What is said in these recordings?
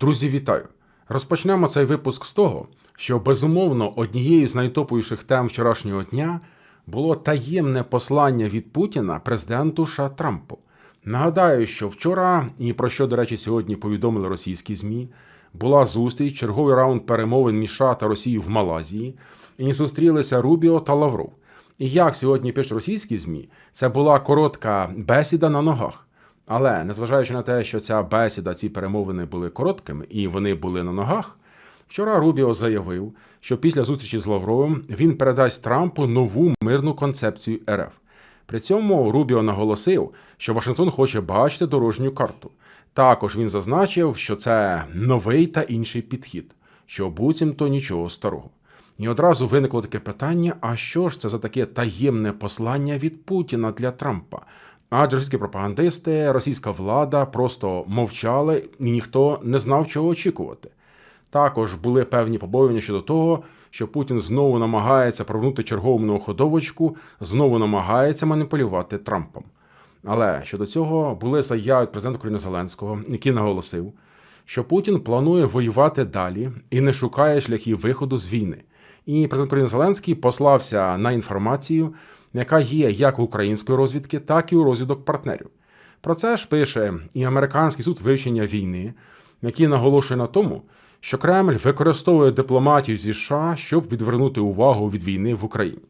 Друзі, вітаю! Розпочнемо цей випуск з того, що безумовно однією з найтоповіших тем вчорашнього дня було таємне послання від Путіна президенту США Трампу. Нагадаю, що вчора, і про що, до речі, сьогодні повідомили російські ЗМІ, була зустріч, черговий раунд перемовин між США та Росією в Малазії, і зустрілися Рубіо та Лавров. І як сьогодні пишуть російські ЗМІ, це була коротка бесіда на ногах. Але незважаючи на те, що ця бесіда, ці перемовини були короткими і вони були на ногах, вчора Рубіо заявив, що після зустрічі з Лавровим він передасть Трампу нову мирну концепцію РФ. При цьому Рубіо наголосив, що Вашингтон хоче бачити дорожню карту. Також він зазначив, що це новий та інший підхід, що буцімто нічого старого. І одразу виникло таке питання: а що ж це за таке таємне послання від Путіна для Трампа? Адже російські пропагандисти, російська влада просто мовчали і ніхто не знав, чого очікувати. Також були певні побоювання щодо того, що Путін знову намагається провернути чергову многоходовочку, знову намагається маніпулювати Трампом. Але щодо цього були заяви від президента України Зеленського, який наголосив, що Путін планує воювати далі і не шукає шляхів виходу з війни. І президент України Зеленський послався на інформацію, яка є як у української розвідки, так і у розвідок партнерів. Про це ж пише і американський суд вивчення війни, який наголошує на тому, що Кремль використовує дипломатію зі США, щоб відвернути увагу від війни в Україні.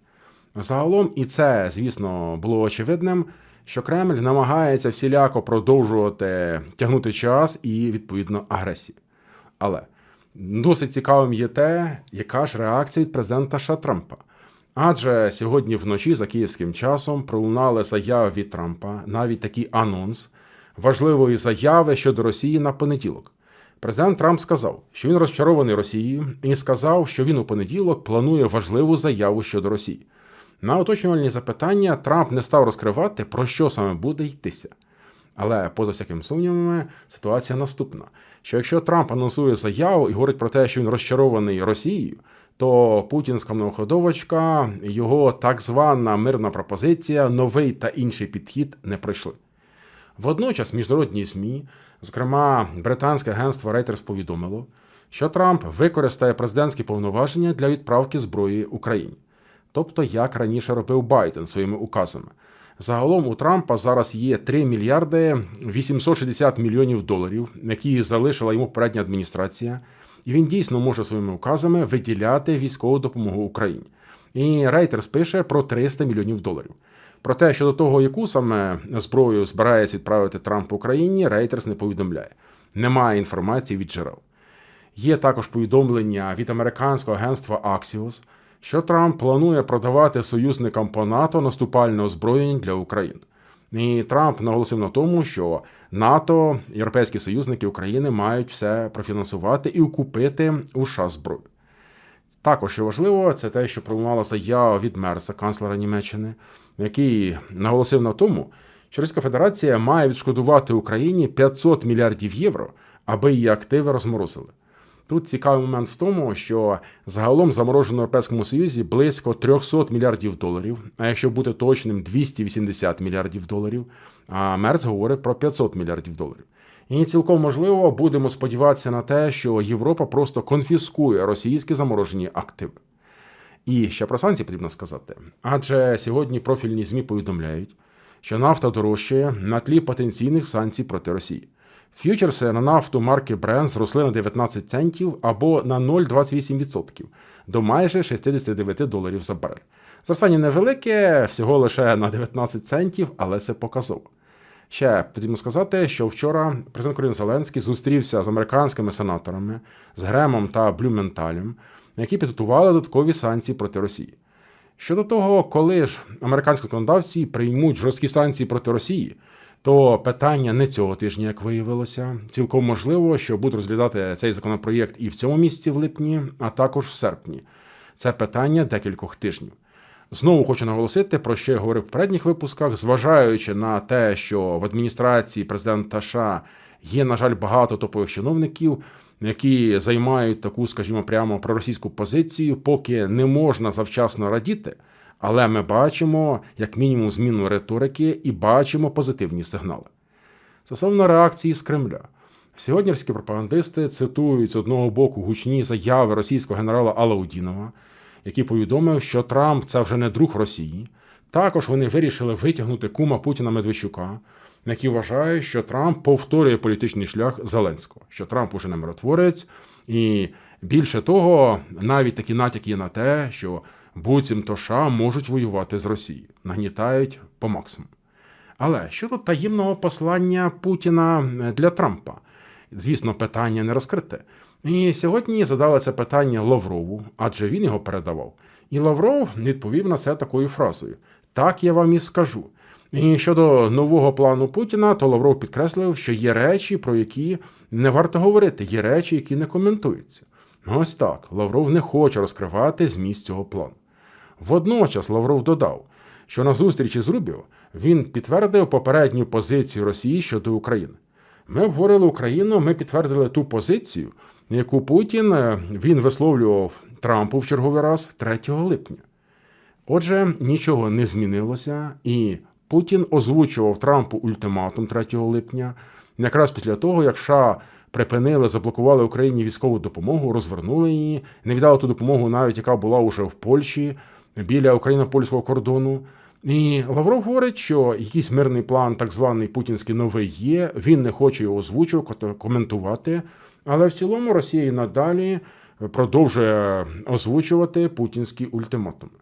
Загалом, і це, звісно, було очевидним, що Кремль намагається всіляко продовжувати тягнути час і відповідно агресію. Але досить цікавим є те, яка ж реакція від президента США Трампа. Адже сьогодні вночі за київським часом пролунали заяви від Трампа, навіть такий анонс важливої заяви щодо Росії на понеділок. Президент Трамп сказав, що він розчарований Росією, і сказав, що він у понеділок планує важливу заяву щодо Росії. На уточнювальні запитання Трамп не став розкривати, про що саме буде йтися. Але поза всяким сумнівами, ситуація наступна: що якщо Трамп анонсує заяву і говорить про те, що він розчарований Росією, то путінська многоходовочка, його так звана мирна пропозиція, новий та інший підхід не пройшли. Водночас міжнародні ЗМІ, зокрема британське агентство Reuters повідомило, що Трамп використає президентські повноваження для відправки зброї Україні, тобто як раніше робив Байден своїми указами. Загалом у Трампа зараз є 3 мільярди 860 мільйонів доларів, які залишила йому передня адміністрація, і він дійсно може своїми указами виділяти військову допомогу Україні. І Reuters пише про 300 мільйонів доларів. Про те, що до того, яку саме зброю збирається відправити Трамп Україні, Reuters не повідомляє. Немає інформації від джерел. Є також повідомлення від американського агентства Axios, що Трамп планує продавати союзникам по НАТО наступальне озброєння для України. І Трамп наголосив на тому, що НАТО, європейські союзники України мають все профінансувати і купити у зброю. Також що важливо, це те, що пролунала заява від Мерца, канцлера Німеччини, який наголосив на тому, що Російська Федерація має відшкодувати Україні 500 мільярдів євро, аби її активи розморозили. Тут цікавий момент в тому, що загалом заморожено в Європейському Союзі близько 300 мільярдів доларів, а якщо бути точним, 280 мільярдів доларів. А Мерц говорить про 500 мільярдів доларів. І цілком можливо будемо сподіватися на те, що Європа просто конфіскує російські заморожені активи. І ще про санкції потрібно сказати. Адже сьогодні профільні ЗМІ повідомляють, що нафта дорожчає на тлі потенційних санкцій проти Росії. Ф'ючерси на нафту марки Brent зросли на 19 центів або на 0,28% до майже 69 доларів за барель. Зростання невелике, всього лише на 19 центів, але це показово. Ще потрібно сказати, що вчора президент України Зеленський зустрівся з американськими сенаторами, з Гремом та Блюменталем, які підготували додаткові санкції проти Росії. Щодо того, коли ж американські законодавці приймуть жорсткі санкції проти Росії, то питання не цього тижня, як виявилося, цілком можливо, що будуть розглядати цей законопроєкт і в цьому місці в липні, а також в серпні. Це питання декількох тижнів. Знову хочу наголосити, про що я говорив в попередніх випусках, зважаючи на те, що в адміністрації президента США є, на жаль, багато топових чиновників, які займають таку, скажімо, прямо проросійську позицію, поки не можна завчасно радіти. Але ми бачимо як мінімум зміну риторики і бачимо позитивні сигнали. Стосовно реакції з Кремля, Сьогодні російські пропагандисти цитують з одного боку гучні заяви російського генерала Алаудінова, який повідомив, що Трамп це вже не друг Росії. Також вони вирішили витягнути кума Путіна Медведчука, який вважає, що Трамп повторює політичний шлях Зеленського, що Трамп уже не миротворець, і більше того, навіть такі натяки є на те, що буцімто США можуть воювати з Росією, нагнітають по максимуму. Але щодо таємного послання Путіна для Трампа, звісно, питання не розкрите. І сьогодні задали це питання Лаврову, адже він його передавав. І Лавров відповів на це такою фразою: Так я вам і скажу. І щодо нового плану Путіна, то Лавров підкреслив, що є речі, про які не варто говорити, є речі, які не коментуються. Ось так, Лавров не хоче розкривати зміст цього плану. Водночас Лавров додав, що на зустрічі з Рубіо він підтвердив попередню позицію Росії щодо України. Ми обговорили Україну, ми підтвердили ту позицію, яку Путін е, він висловлював Трампу в черговий раз 3 липня. Отже, нічого не змінилося, і Путін озвучував Трампу ультиматум 3 липня, якраз після того, як США припинили, заблокували Україні військову допомогу, розвернули її, не віддали ту допомогу, навіть яка була уже в Польщі біля україно-польського кордону. І Лавров говорить, що якийсь мирний план, так званий путінський новий є. Він не хоче його озвучувати, коментувати. Але в цілому Росія і надалі продовжує озвучувати путінські ультиматуми.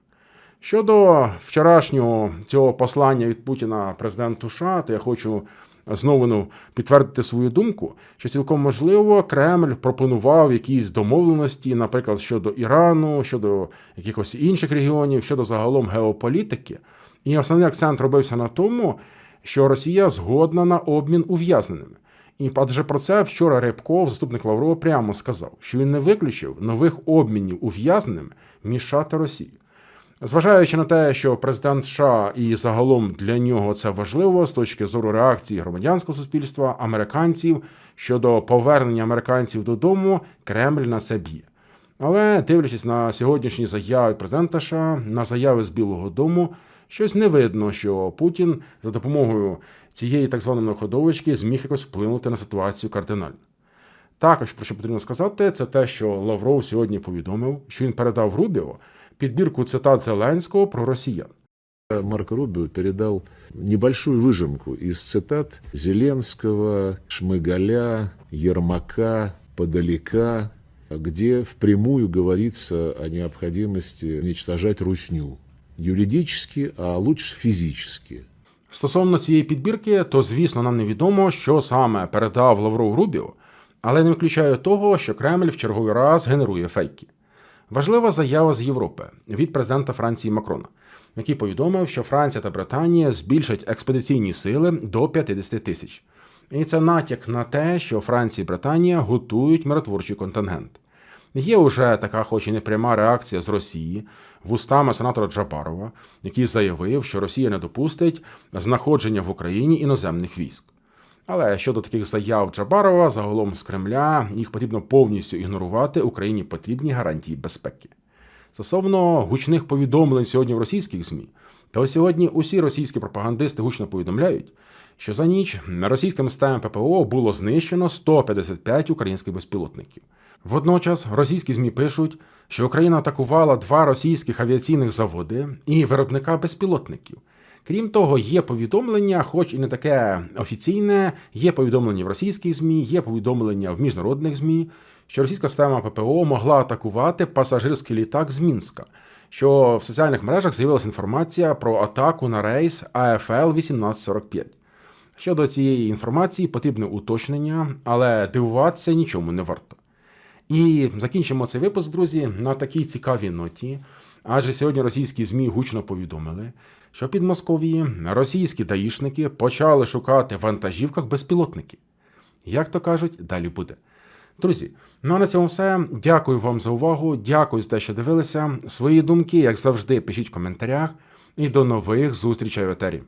Щодо вчорашнього цього послання від Путіна президенту США, то я хочу знову ну, підтвердити свою думку, що цілком можливо Кремль пропонував якісь домовленості, наприклад, щодо Ірану, щодо якихось інших регіонів, щодо загалом геополітики. І основний акцент робився на тому, що Росія згодна на обмін ув'язненими. І адже про це вчора Рябков, заступник Лаврова, прямо сказав, що він не виключив нових обмінів ув'язненими між США та Росією. Зважаючи на те, що президент США і загалом для нього це важливо з точки зору реакції громадянського суспільства, американців щодо повернення американців додому, Кремль на це б'є. Але дивлячись на сьогоднішні заяви президента США, на заяви з Білого Дому, щось не видно, що Путін за допомогою цієї так званої находовочки зміг якось вплинути на ситуацію кардинально. Також про що потрібно сказати, це те, що Лавров сьогодні повідомив, що він передав Рубіо підбірку цитат Зеленського про росіян. Марко Рубио передал небольшую выжимку из цитат Зеленского, Шмыгаля, Ермака, Подалека, где впрямую говорится о необходимости уничтожать русню. Юридически, а лучше физически. Стосовно цієї підбірки, то звісно нам невідомо, що саме передав Лавров Рубіо, але не виключає того, що Кремль в черговий раз генерує фейки. Важлива заява з Європи від президента Франції Макрона, який повідомив, що Франція та Британія збільшать експедиційні сили до 50 тисяч. І це натяк на те, що Франція і Британія готують миротворчий контингент. Є уже така, хоч і не пряма реакція з Росії вустами сенатора Джабарова, який заявив, що Росія не допустить знаходження в Україні іноземних військ. Але щодо таких заяв Джабарова, загалом з Кремля, їх потрібно повністю ігнорувати. Україні потрібні гарантії безпеки. Стосовно гучних повідомлень сьогодні в російських ЗМІ, то сьогодні усі російські пропагандисти гучно повідомляють, що за ніч на російським системам ППО було знищено 155 українських безпілотників. Водночас російські ЗМІ пишуть, що Україна атакувала два російських авіаційних заводи і виробника безпілотників. Крім того, є повідомлення, хоч і не таке офіційне, є повідомлення в російських ЗМІ, є повідомлення в міжнародних ЗМІ, що російська система ППО могла атакувати пасажирський літак з Мінська. Що в соціальних мережах з'явилася інформація про атаку на рейс АФЛ 1845. Щодо цієї інформації потрібне уточнення, але дивуватися нічому не варто. І закінчимо цей випуск, друзі, на такій цікавій ноті. Адже сьогодні російські ЗМІ гучно повідомили, що під Московії російські даїшники почали шукати в вантажівках безпілотники. Як то кажуть, далі буде. Друзі, ну а на цьому все. Дякую вам за увагу. Дякую за те, що дивилися. Свої думки, як завжди, пишіть в коментарях. І до нових зустрічей в етері.